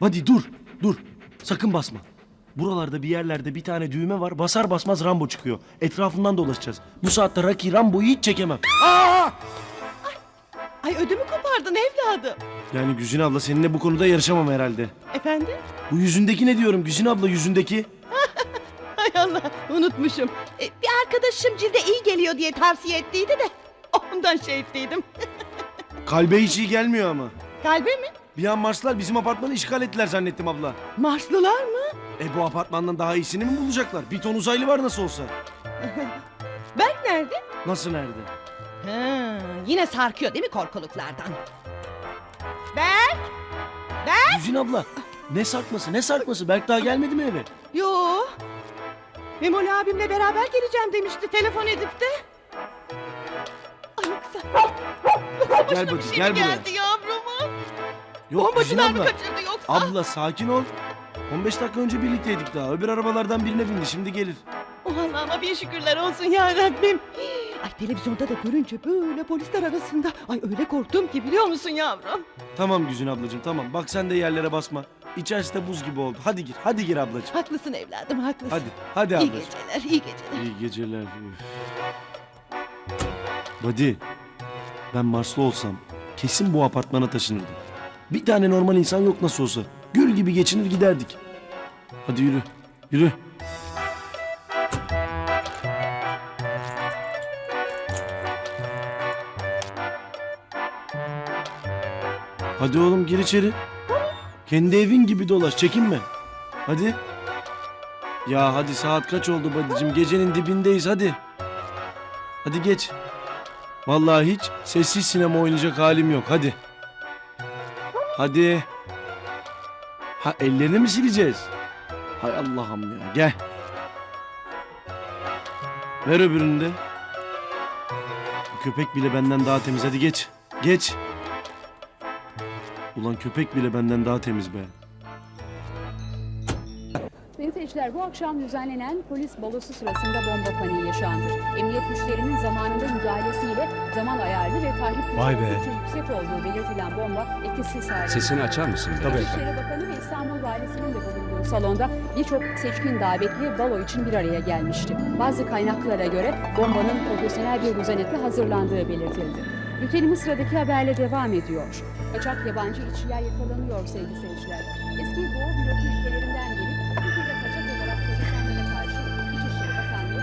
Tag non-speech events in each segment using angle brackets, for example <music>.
Hadi dur, dur. Sakın basma. Buralarda bir yerlerde bir tane düğme var. Basar basmaz Rambo çıkıyor. Etrafından dolaşacağız. Bu saatte Rocky Rambo'yu hiç çekemem. Aa! Ay ödümü kopardın evladım. Yani Güzin abla seninle bu konuda yarışamam herhalde. Efendim? Bu yüzündeki ne diyorum Güzin abla yüzündeki? <laughs> Hay Allah unutmuşum. E, bir arkadaşım cilde iyi geliyor diye tavsiye ettiydi de ondan şey ettiydim. <laughs> Kalbe hiç iyi gelmiyor ama. Kalbe mi? Bir an Marslar bizim apartmanı işgal ettiler zannettim abla. Marslılar mı? E bu apartmandan daha iyisini mi bulacaklar? Bir ton uzaylı var nasıl olsa. <laughs> Berk nerede? Nasıl nerede? Ha, yine sarkıyor değil mi korkuluklardan? Berk? Berk? Güzin abla ne sarkması ne sarkması Berk daha gelmedi mi eve? Yo. Memoli abimle beraber geleceğim demişti telefon edip de. Ay yoksa... Yoksa başına Gel bir şey gel mi buraya. geldi? Yok Bombacılar mı abla. kaçırdı yoksa? Abla sakin ol. 15 dakika önce birlikteydik daha. Öbür arabalardan birine bindi şimdi gelir. Oh Allah'ıma bir şükürler olsun ya Rabbim. Ay televizyonda da görünce böyle polisler arasında. Ay öyle korktum ki biliyor musun yavrum? Tamam Güzin ablacığım tamam. Bak sen de yerlere basma. İçerisi de buz gibi oldu. Hadi gir hadi gir ablacığım. Haklısın evladım haklısın. Hadi hadi İyi ablacığım. geceler iyi geceler. İyi geceler. Badi ben Marslı olsam kesin bu apartmana taşınırdım. Bir tane normal insan yok nasıl olsa. Gül gibi geçinir giderdik. Hadi yürü yürü. Hadi oğlum gir içeri. Kendi evin gibi dolaş çekinme. Hadi. Ya hadi saat kaç oldu Badicim? Gecenin dibindeyiz hadi. Hadi geç. Vallahi hiç sessiz sinema oynayacak halim yok hadi. Hadi. Ha ellerini mi sileceğiz? Hay Allah'ım ya gel. Ver öbürünü de. Bu köpek bile benden daha temiz hadi geç. Geç. Ulan köpek bile benden daha temiz be. Seyirciler bu akşam düzenlenen polis balosu sırasında bomba paniği yaşandı. Emniyet güçlerinin zamanında müdahalesiyle zaman ayarlı ve tahrip Vay be. yüksek olduğu belirtilen bomba etkisiz hale Sesini açar mısın? Tabii. İçişleri Bakanı ve İstanbul Valisi'nin de bulunduğu salonda birçok seçkin davetli balo için bir araya gelmişti. Bazı kaynaklara göre bombanın profesyonel bir düzenetle hazırlandığı belirtildi. Ülkenin sıradaki haberle devam ediyor. Kaçak yabancı işçiler yakalanıyor sevgili seyirciler. Eski Doğu bloku ülkelerinden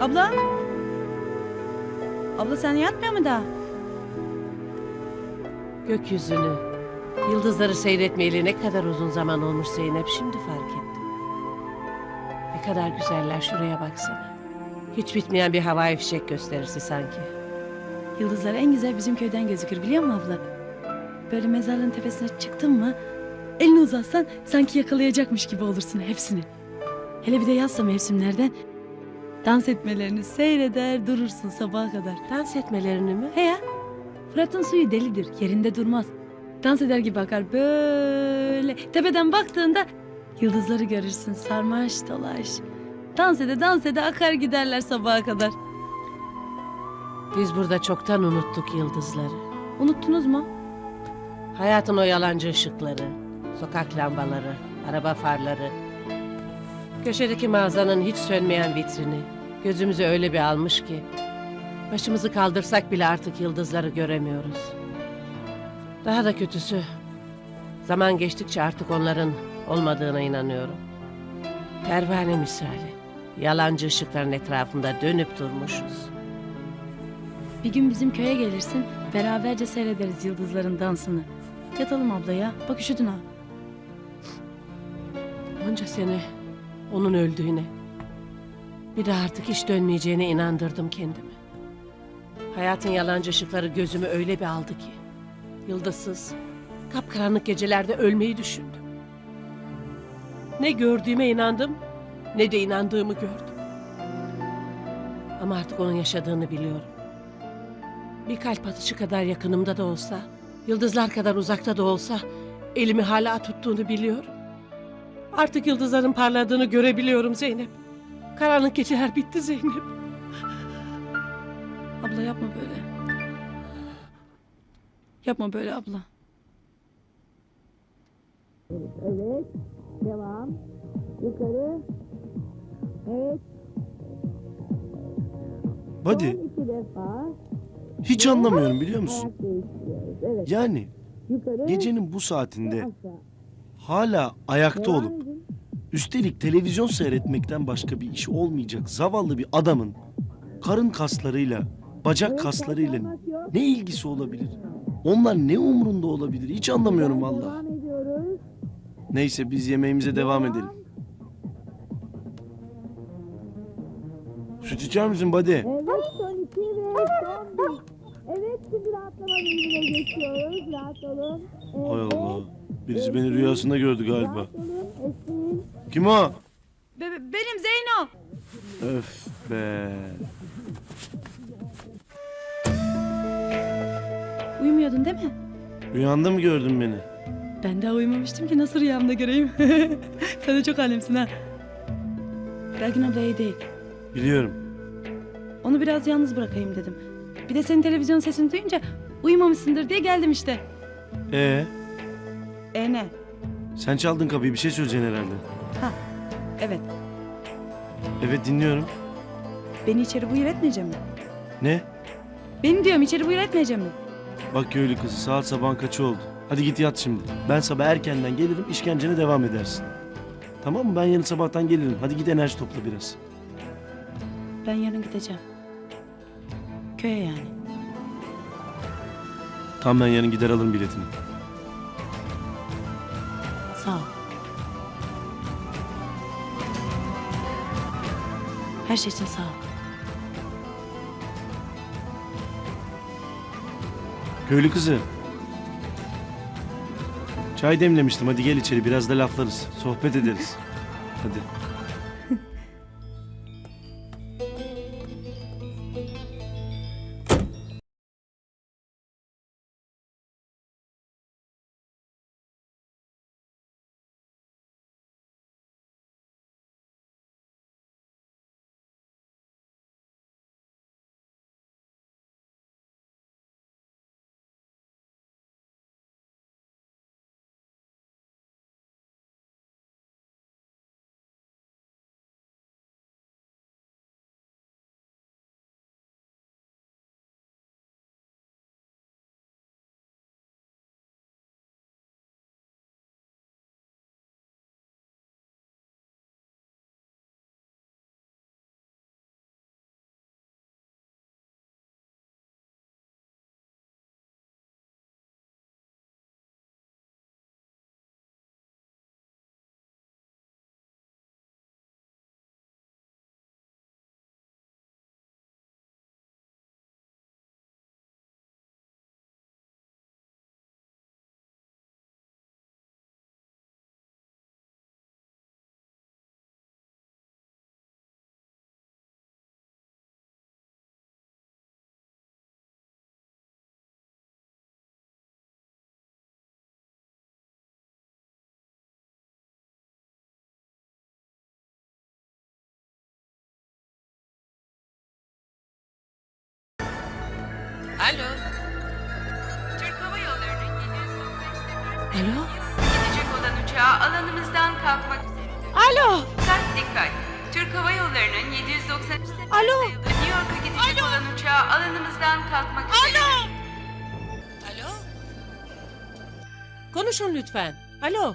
Abla? Abla sen yatmıyor mu daha? Gökyüzünü, yıldızları seyretmeyeli ne kadar uzun zaman olmuş Zeynep şimdi fark ettim. Ne kadar güzeller şuraya baksana. Hiç bitmeyen bir havai fişek gösterisi sanki. Yıldızlar en güzel bizim köyden gözükür biliyor musun abla? Böyle mezarlığın tepesine çıktın mı elini uzatsan sanki yakalayacakmış gibi olursun hepsini. Hele bir de yazsa mevsimlerden dans etmelerini seyreder durursun sabaha kadar. Dans etmelerini mi? He ya Fırat'ın suyu delidir yerinde durmaz. Dans eder gibi akar böyle. Tepeden baktığında yıldızları görürsün sarmaş dolaş. Dans ede dans ede akar giderler sabaha kadar. Biz burada çoktan unuttuk yıldızları. Unuttunuz mu? Hayatın o yalancı ışıkları, sokak lambaları, araba farları. Köşedeki mağazanın hiç sönmeyen vitrini. Gözümüzü öyle bir almış ki. Başımızı kaldırsak bile artık yıldızları göremiyoruz. Daha da kötüsü. Zaman geçtikçe artık onların olmadığına inanıyorum. Pervane misali. Yalancı ışıkların etrafında dönüp durmuşuz. Bir gün bizim köye gelirsin beraberce seyrederiz yıldızların dansını. Yatalım abla ya bak üşüdün ha. Onca sene onun öldüğüne, bir de artık hiç dönmeyeceğine inandırdım kendimi. Hayatın yalancı ışıkları gözümü öyle bir aldı ki, yıldızsız, Kapkaranlık gecelerde ölmeyi düşündüm. Ne gördüğüme inandım, ne de inandığımı gördüm. Ama artık onun yaşadığını biliyorum. Bir kalp atışı kadar yakınımda da olsa, yıldızlar kadar uzakta da olsa elimi hala tuttuğunu biliyorum. Artık yıldızların parladığını görebiliyorum Zeynep. Karanlık geceler bitti Zeynep. Abla yapma böyle. Yapma böyle abla. Hadi. Hiç anlamıyorum biliyor musun? Yani gecenin bu saatinde hala ayakta olup üstelik televizyon seyretmekten başka bir iş olmayacak zavallı bir adamın karın kaslarıyla, bacak kaslarıyla ne ilgisi olabilir? Onlar ne umurunda olabilir? Hiç anlamıyorum vallahi. Neyse biz yemeğimize devam edelim. Süt içer misin buddy? Evet son iki ve son bir. Evet şimdi rahatlama bölümüne geçiyoruz. Rahat olun. Evet. Hay Allah. Birisi beni rüyasında gördü galiba. Kim o? benim Zeyno. Öf be. Uyumuyordun değil mi? Rüyanda mı gördün beni? Ben daha uyumamıştım ki nasıl rüyamda göreyim. <laughs> Sen de çok alemsin ha. Belgin abla iyi değil. Biliyorum. Onu biraz yalnız bırakayım dedim. Bir de senin televizyon sesini duyunca uyumamışsındır diye geldim işte. Ee, E ne? sen çaldın kapıyı bir şey söyleyeceksin herhalde. Evet. Evet dinliyorum. Beni içeri buyur etmeyecek mi? Ne? Beni diyorum içeri buyur etmeyecek mi? Bak köylü kızı saat sabahın kaçı oldu. Hadi git yat şimdi. Ben sabah erkenden gelirim işkencene devam edersin. Tamam mı? Ben yarın sabahtan gelirim. Hadi git enerji topla biraz. Ben yarın gideceğim. Köye yani. Tam ben yarın gider alırım biletini. Sağ. Her şey için sağ ol. Köylü kızı. Çay demlemiştim. Hadi gel içeri biraz da laflarız. Sohbet ederiz. Hadi. Alo. Türk Hava Yolları'nın 793 Alo. gidecek olan uçağı alanımızdan kalkmak üzeredir. Alo. Dikkat dikkat. Türk Hava Yolları'nın 793 Alo. New York'a gidecek olan uçağı alanımızdan kalkmak üzeredir. Alo. Konuşun lütfen. Alo.